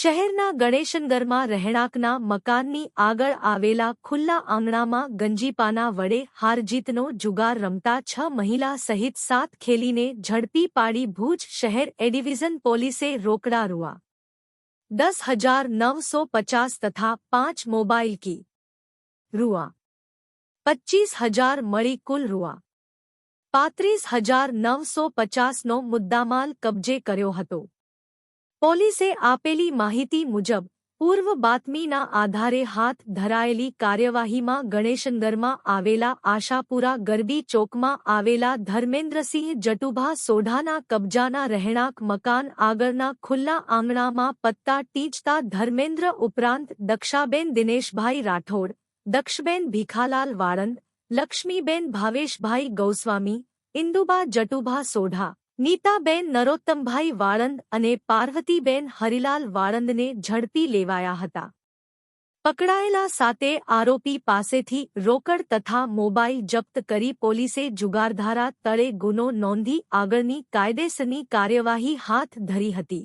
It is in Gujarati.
શહેરના ગણેશનગરમાં રહેણાંકના મકાનની આગળ આવેલા ખુલ્લા આંગણામાં ગંજીપાના વડે હારજીતનો જુગાર રમતા છ મહિલા સહિત સાત ખેલીને ઝડપી પાડી ભુજ શહેર એડિવિઝન પોલીસે રોકડા રૂઆ. દસ હજાર નવસો પચાસ તથા પાંચ મોબાઈલ કી રૂઆ. પચ્ચીસ હજાર મળી કુલ રૂઆ. પાંત્રીસ હજાર નવસો પચાસનો મુદ્દામાલ કબજે કર્યો હતો. પોલીસે આપેલી માહિતી મુજબ પૂર્વ બાતમીના આધારે હાથ ધરાયેલી કાર્યવાહીમાં ગણેશનગરમાં આવેલા આશાપુરા ગરબી ચોકમાં આવેલા ધર્મેન્દ્રસિંહ જટુભા સોઢાના કબજાના રહેણાંક મકાન આગળના ખુલ્લા આંગણામાં પત્તા ટીચતા ધર્મેન્દ્ર ઉપરાંત દક્ષાબેન દિનેશભાઈ રાઠોડ દક્ષબેન ભીખાલાલ વાળંદ લક્ષ્મીબેન ભાવેશભાઈ ગૌસ્વામી ઇન્દુબા જટુભા સોઢા નીતાબેન નરોત્તમભાઈ વાળંદ અને પાર્વતીબેન હરિલાલ વાળંદને ઝડપી લેવાયા હતા. પકડાયેલા સાતે આરોપી પાસેથી રોકડ તથા મોબાઈલ જપ્ત કરી પોલીસે જુગારધારા તળે ગુનો નોંધી આગળની કાયદેસરની કાર્યવાહી હાથ ધરી હતી.